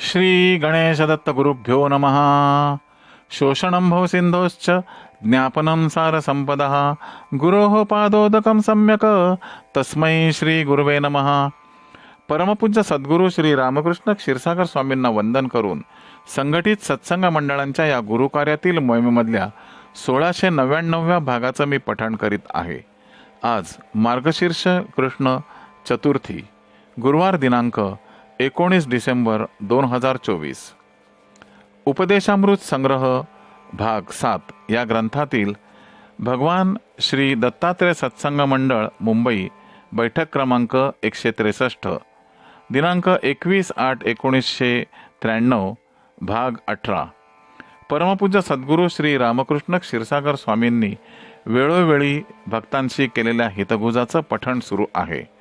श्री गणेशदत्त गुरुभ्यो नमः। शोषणं भवसिन्धोश्च ज्ञापनं सारसम्पदः। गुरोः पादोदकं सम्यक्। तस्मै श्रीगुरुवे नमः। परमपूज्य सद्गुरू श्री रामकृष्ण क्षीरसागर स्वामींना वंदन करून संघटित सत्संग मंडळांच्या या गुरुकार्यातील मोहिमेमधल्या सोळाशे नव्याण्णव्या भागाचं मी पठण करीत आहे. आज मार्गशीर्ष कृष्ण चतुर्थी गुरुवार दिनांक एकोणीस डिसेंबर दोन हजार चोवीस. उपदेशामृत संग्रह भाग सात या ग्रंथातील भगवान श्री दत्तात्रय सत्संग मंडळ मुंबई बैठक क्रमांक एकशे त्रेसष्ट दिनांक एकवीस आठ एकोणीसशे त्र्याण्णव भाग अठरा. परमपूज्य सद्गुरू श्री रामकृष्ण क्षीरसागर स्वामींनी वेळोवेळी भक्तांशी केलेल्या हितगुजाचं पठण सुरू आहे.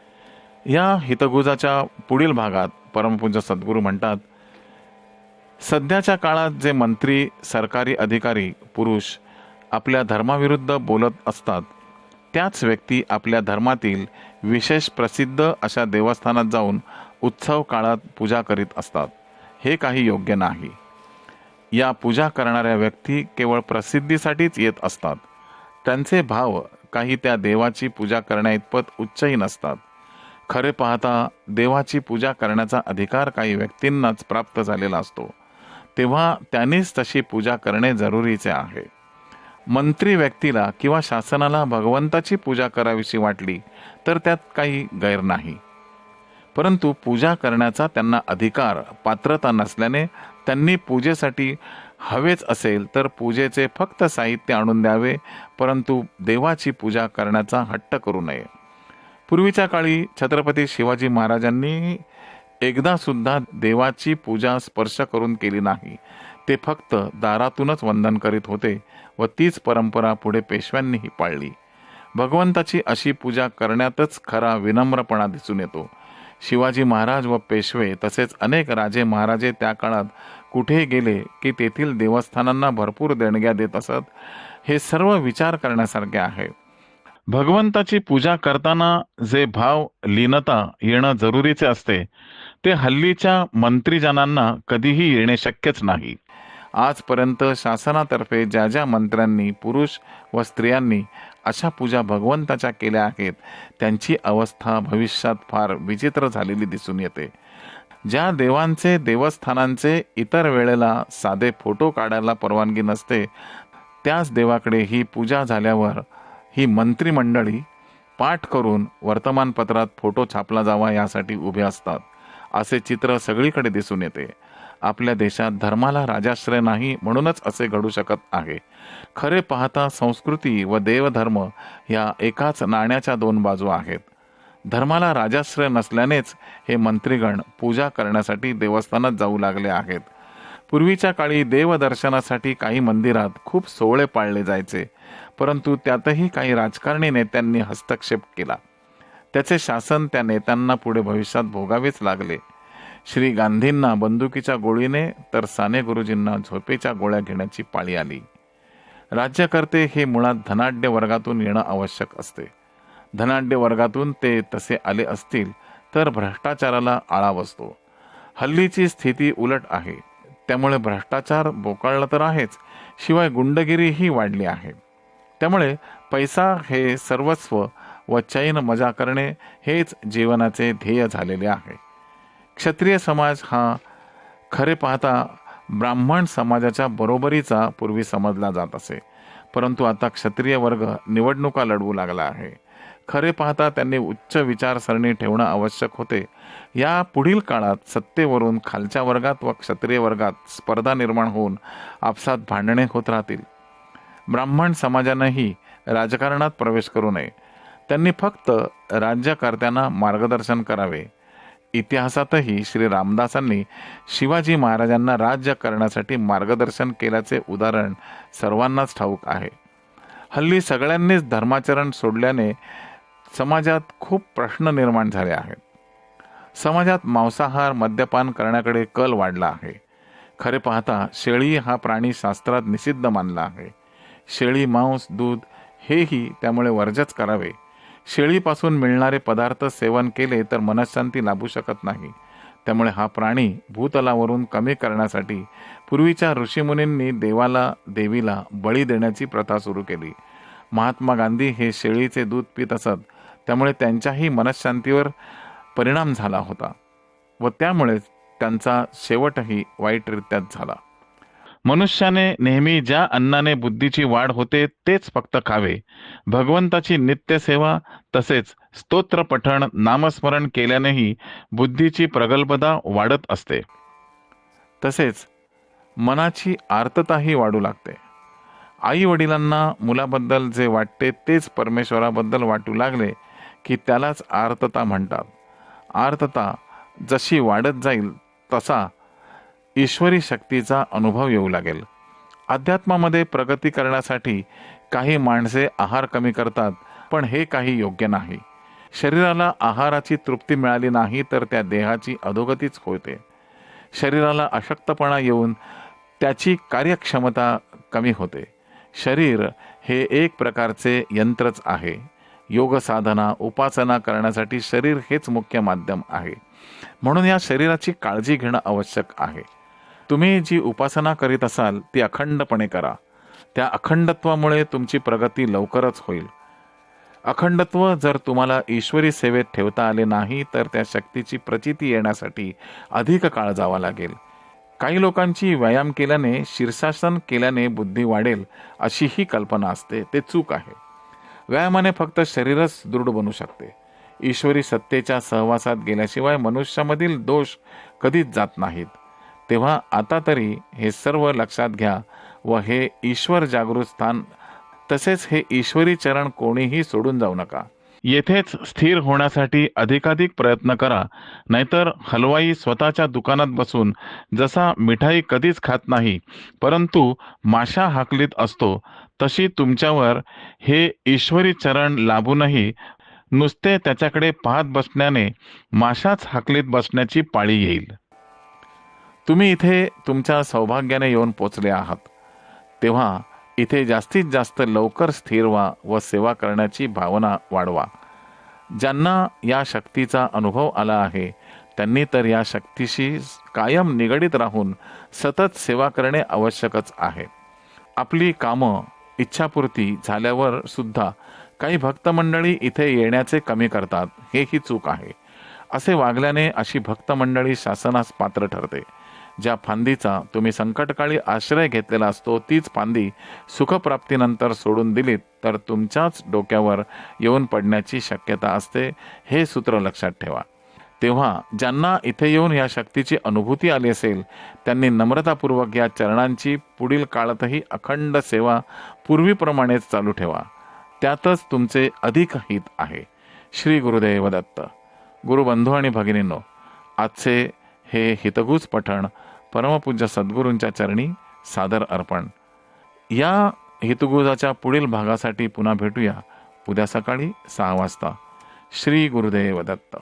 या हितगुजाच्या पुढील भागात परमपूज्य सद्गुरू म्हणतात सध्याच्या काळात जे मंत्री सरकारी अधिकारी पुरुष आपल्या धर्माविरुद्ध बोलत असतात त्याच व्यक्ती आपल्या धर्मातील विशेष प्रसिद्ध अशा देवस्थानात जाऊन उत्सव काळात पूजा करीत असतात. हे काही योग्य नाही. या पूजा करणाऱ्या व्यक्ती केवळ प्रसिद्धीसाठीच येत असतात. त्यांचे भाव काही त्या देवाची पूजा करण्याइतपत उच्चही नसतात. खरे पाहता देवाची पूजा करण्याचा अधिकार काही व्यक्तींनाच प्राप्त झालेला असतो. तेव्हा त्यांनीच तशी पूजा करणे जरुरीचे आहे. मंत्री व्यक्तीला किंवा शासनाला भगवंताची पूजा करावीशी वाटली तर त्यात काही गैर नाही. परंतु पूजा करण्याचा त्यांना अधिकार पात्रता नसल्याने त्यांनी पूजेसाठी हवेच असेल तर पूजेचे फक्त साहित्य आणून द्यावे परंतु देवाची पूजा करण्याचा हट्ट करू नये. पूर्वीच्या काळी छत्रपती शिवाजी महाराजांनी एकदा सुद्धा देवाची पूजा स्पर्श करून केली नाही. ते फक्त दारातूनच वंदन करीत होते व तीच परंपरा पुढे पेशव्यांनीही पाळली. भगवंताची अशी पूजा करण्यातच खरा विनम्रपणा दिसून येतो. शिवाजी महाराज व पेशवे तसेच अनेक राजे महाराजे त्या काळात कुठे गेले की तेथील देवस्थानांना भरपूर देणग्या देत असत हे सर्व विचार करण्यासारखे आहे. भगवंताची पूजा करताना जे भाव लीनता येणं जरुरीचे असते ते हल्लीच्या मंत्रीजनांना कधीही येणे शक्यच नाही. आजपर्यंत शासनातर्फे ज्या ज्या मंत्र्यांनी पुरुष व स्त्रियांनी अशा पूजा भगवंताच्या केल्या आहेत त्यांची अवस्था भविष्यात फार विचित्र झालेली दिसून येते. ज्या देवांचे देवस्थानांचे इतर वेळेला साधे फोटो काढायला परवानगी नसते त्याच देवाकडे ही पूजा झाल्यावर ही मंत्रिमंडळी पाठ करून वर्तमानपत्रात फोटो छापला जावा यासाठी उभे असतात. असे चित्र सगळीकडे दिसून येते. आपल्या देशात धर्माला राजाश्रय नाही म्हणूनच असे घडू शकत आहे. खरे पाहता संस्कृती व देवधर्म या एकाच नाण्याच्या दोन बाजू आहेत. धर्माला राजाश्रय नसल्यानेच हे मंत्रीगण पूजा करण्यासाठी देवस्थानात जाऊ लागले आहेत. पूर्वीच्या काळी देवदर्शनासाठी काही मंदिरात खूप सोहळे पाळले जायचे परंतु त्यातही काही राजकारणी नेत्यांनी हस्तक्षेप केला. त्याचे शासन त्या नेत्यांना पुढे भविष्यात भोगावेच लागले. श्री गांधींना बंदुकीच्या गोळीने तर साने गुरुजींना झोपेच्या गोळ्या घेण्याची पाळी आली. राज्यकर्ते हे मुळात धनाढ्य वर्गातून येणं आवश्यक असते. धनाढ्य वर्गातून ते तसे आले असतील तर भ्रष्टाचाराला आळा बसतो. हल्लीची स्थिती उलट आहे. त्यामुळे भ्रष्टाचार बोकाळला तर आहेच. शिवाय गुंडगिरीही वाढली आहे. त्यामुळे पैसा हे सर्वस्व व चैन मजा करणे हेच जीवनाचे ध्येय झालेले आहे. क्षत्रिय समाज हा खरे पाहता ब्राह्मण समाजाच्या बरोबरीचा पूर्वी समजला जात असे. परंतु आता क्षत्रिय वर्ग निवडणुका लढवू लागला आहे. खरे पाहता त्यांनी उच्च विचारसरणी ठेवणं आवश्यक होते. या पुढील काळात सत्तेवरून खालच्या वर्गात व क्षत्रिय वर्गात स्पर्धा निर्माण होऊन आपसात भांडणे होत राहतील. ब्राह्मण समाजानंही राजकारणात प्रवेश करू नये. त्यांनी फक्त राज्यकर्त्यांना मार्गदर्शन करावे. इतिहासातही श्री रामदासांनी शिवाजी महाराजांना राज्य करण्यासाठी मार्गदर्शन केल्याचे उदाहरण सर्वांनाच ठाऊक आहे. हल्ली सगळ्यांनीच धर्माचरण सोडल्याने समाजात खूप प्रश्न निर्माण झाले आहेत. समाजात मांसाहार मद्यपान करण्याकडे कल वाढला आहे. खरे पाहता शेळी हा प्राणी शास्त्रात निषिद्ध मानला आहे. शेळी मांस दूध हेही त्यामुळे वर्जच करावे. शेळीपासून मिळणारे पदार्थ सेवन केले तर मनशांती लाभू शकत नाही. त्यामुळे हा प्राणी भूतलावरून कमी करण्यासाठी पूर्वीच्या ऋषीमुनींनी देवाला देवीला बळी देण्याची प्रथा सुरू केली. महात्मा गांधी हे शेळीचे दूध पित असत त्यामुळे त्यांच्याही मनशांतीवर परिणाम झाला होता व त्यामुळेच त्यांचा शेवटही वाईटरित्याच झाला. मनुष्याने नेहमी ज्या अन्नाने बुद्धीची वाढ होते तेच फक्त खावे. भगवंताची नित्यसेवा तसेच स्तोत्र पठण नामस्मरण केल्यानेही बुद्धीची प्रगल्भता वाढत असते. तसेच मनाची आर्तताही वाढू लागते. आई वडिलांना मुलाबद्दल जे वाटते तेच परमेश्वराबद्दल वाटू लागले की त्यालाच आर्तता म्हणतात. आर्तता जशी वाढत जाईल तसा ईश्वरी शक्तीचा अनुभव येऊ लागेल. अध्यात्मामध्ये प्रगती करण्यासाठी काही माणसे आहार कमी करतात पण हे काही योग्य नाही. शरीराला आहाराची तृप्ती मिळाली नाही तर त्या देहाची अधोगतीच होते. शरीराला अशक्तपणा येऊन त्याची कार्यक्षमता कमी होते. शरीर हे एक प्रकारचे यंत्रच आहे. योगसाधना उपासना करण्यासाठी शरीर हेच मुख्य माध्यम आहे. म्हणून या शरीराची काळजी घेणं आवश्यक आहे. तुम्ही जी उपासना करीत असाल ती अखंडपणे करा. त्या अखंडत्वामुळे तुमची प्रगती लवकरच होईल. अखंडत्व जर तुम्हाला ईश्वरी सेवेत ठेवता आले नाही तर त्या शक्तीची प्रचिती येण्यासाठी अधिक काळ जावा लागेल. काही लोकांची व्यायाम केल्याने शीर्षासन केल्याने बुद्धी वाढेल अशी ही कल्पना असते. ते चूक आहे. व्यायामाने फक्त शरीरच दृढ बनू शकते. ईश्वरी सत्तेच्या सहवासात गेल्याशिवाय मनुष्यामधील दोष कधीच जात नाहीत. तेव्हा आता तरी हे सर्व लक्षात घ्या व हे ईश्वर जागृत स्थान तसेच हे ईश्वरी चरण कोणीही सोडून जाऊ नका. येथेच स्थिर होण्यासाठी अधिकाधिक प्रयत्न करा नाहीतर हलवाई स्वतःच्या दुकानात बसून जसा मिठाई कधीच खात नाही परंतु माशा हाकलीत असतो तशी तुमच्यावर हे ईश्वरी चरण लाभूनही नुसते त्याच्याकडे पाहत बसण्याने माशाच हाकलीत बसण्याची पाळी येईल. तुम्ही इथे तुमच्या सौभाग्याने येऊन पोचले आहात. तेव्हा इथे जास्तीत जास्त लवकर स्थिर व्हा व सेवा करण्याची भावना वाढवा. ज्यांना या शक्तीचा अनुभव आला आहे त्यांनी तर या शक्तीशी कायम निगडीत राहून सतत सेवा करणे आवश्यकच आहे. आपली कामं इच्छापूर्ती झाल्यावर सुद्धा काही भक्तमंडळी इथे येण्याचे कमी करतात. हे ही चूक आहे. असे वागल्याने अशी भक्तमंडळी शासनास पात्र ठरते. ज्या फांदीचा तुम्ही संकटकाळी आश्रय घेतलेला असतो तीच फांदी सुखप्राप्तीनंतर सोडून दिलीत तर तुमच्याच डोक्यावर येऊन पडण्याची शक्यता असते हे सूत्र लक्षात ठेवा. तेव्हा ज्यांना इथे येऊन या शक्तीची अनुभूती आली असेल त्यांनी नम्रतापूर्वक या चरणांची पुढील काळातही अखंड सेवा पूर्वीप्रमाणेच चालू ठेवा. त्यातच तुमचे अधिक हित आहे. श्री गुरुदेव दत्त गुरुबंधू आणि भगिनींनो आजचे हे हितगुज पठण परमपूज्य सद्गुरूंच्या चरणी सादर अर्पण. या हितगुजाच्या पुढील भागासाठी पुन्हा भेटूया उद्या सकाळी सहा वाजता. श्री गुरुदेव दत्त